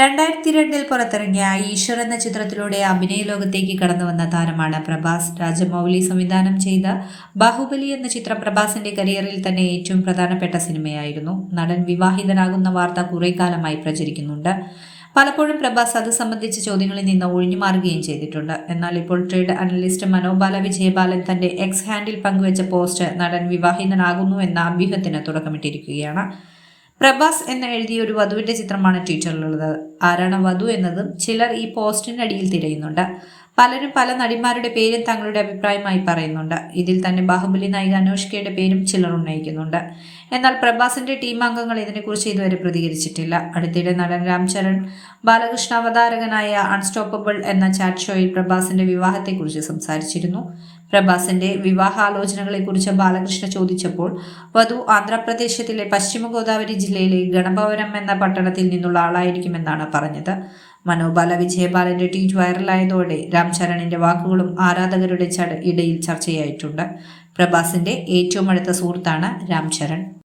രണ്ടായിരത്തി രണ്ടിൽ പുറത്തിറങ്ങിയ ഈശ്വർ എന്ന ചിത്രത്തിലൂടെ അഭിനയ ലോകത്തേക്ക് കടന്നു വന്ന താരമാണ് പ്രഭാസ്. രാജമൗലി സംവിധാനം ചെയ്ത ബാഹുബലി എന്ന ചിത്രം പ്രഭാസിന്റെ കരിയറിൽ തന്നെ ഏറ്റവും പ്രധാനപ്പെട്ട സിനിമയായിരുന്നു. നടൻ വിവാഹിതനാകുന്ന വാർത്ത കുറെ കാലമായി പ്രചരിക്കുന്നുണ്ട്. പലപ്പോഴും പ്രഭാസ് അത് സംബന്ധിച്ച ചോദ്യങ്ങളിൽ നിന്ന് ഒഴിഞ്ഞു മാറുകയും ചെയ്തിട്ടുണ്ട്. എന്നാൽ ഇപ്പോൾ ട്രേഡ് അനലിസ്റ്റ് മനോബാല വിജയബാലൻ തന്റെ എക്സ് ഹാൻഡിൽ പങ്കുവച്ച പോസ്റ്റ് നടൻ വിവാഹിതനാകുന്നു എന്ന അഭ്യൂഹത്തിന് തുടക്കമിട്ടിരിക്കുകയാണ്. പ്രഭാസ് എന്ന് എഴുതിയ ഒരു വധുവിന്റെ ചിത്രമാണ് ട്വിറ്ററിലുള്ളത്. ആരാണ് വധു എന്നതും ചിലർ ഈ പോസ്റ്റിനടിയിൽ തിരയുന്നുണ്ട്. പലരും പല നടിമാരുടെ പേരും തങ്ങളുടെ അഭിപ്രായമായി പറയുന്നുണ്ട്. ഇതിൽ തന്നെ ബാഹുബലി നായിക അനുഷ്കയുടെ പേരും ചിലർ ഉന്നയിക്കുന്നുണ്ട്. എന്നാൽ പ്രഭാസിന്റെ ടീം അംഗങ്ങൾ ഇതിനെക്കുറിച്ച് ഇതുവരെ പ്രതികരിച്ചിട്ടില്ല. അടുത്തിടെ നടൻ രാംചരൺ ബാലകൃഷ്ണ അവതാരകനായ അൺസ്റ്റോപ്പബിൾ എന്ന ചാറ്റ് ഷോയിൽ പ്രഭാസിന്റെ വിവാഹത്തെക്കുറിച്ച് സംസാരിച്ചിരുന്നു. പ്രഭാസിന്റെ വിവാഹാലോചനകളെക്കുറിച്ച് ബാലകൃഷ്ണ ചോദിച്ചപ്പോൾ വധു ആന്ധ്രാപ്രദേശത്തിലെ പശ്ചിമ ഗോദാവരി ജില്ലയിലെ ഗണഭവനം എന്ന പട്ടണത്തിൽ നിന്നുള്ള ആളായിരിക്കുമെന്നാണ് പറഞ്ഞത്. മനോബാല വിജയബാലന്റെ ട്വീറ്റ് വൈറലായതോടെ രാംചരണിന്റെ വാക്കുകളും ആരാധകരുടെ ഇടയിൽ ചർച്ചയായിട്ടുണ്ട്. പ്രഭാസിന്റെ ഏറ്റവും അടുത്ത സുഹൃത്താണ് രാംചരൺ.